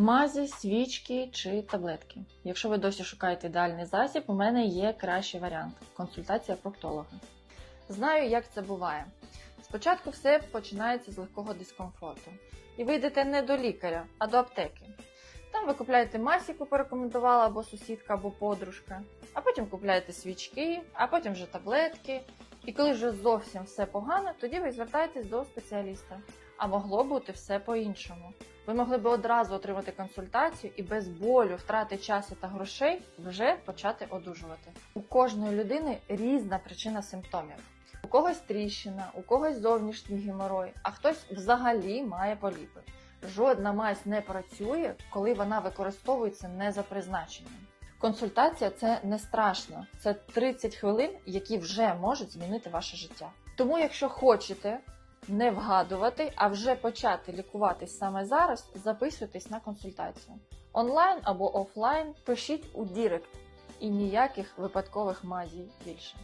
Мазі, свічки чи таблетки. Якщо ви досі шукаєте ідеальний засіб, у мене є кращий варіант консультація проктолога. Знаю, як це буває. Спочатку все починається з легкого дискомфорту. І ви йдете не до лікаря, а до аптеки. Там ви купляєте мазь, яку порекомендувала або сусідка, або подружка, а потім купляєте свічки, а потім вже таблетки. І коли вже зовсім все погано, тоді ви звертаєтесь до спеціаліста. А могло бути все по-іншому. Ви могли би одразу отримати консультацію і без болю, втрати часу та грошей вже почати одужувати. У кожної людини різна причина симптомів. У когось тріщина, у когось зовнішній геморой, а хтось взагалі має поліпи. Жодна мазь не працює, коли вона використовується не за призначенням. Консультація це не страшно, це 30 хвилин, які вже можуть змінити ваше життя. Тому, якщо хочете не вгадувати, а вже почати лікуватись саме зараз, записуйтесь на консультацію. Онлайн або офлайн пишіть у Дірект і ніяких випадкових мазій більше.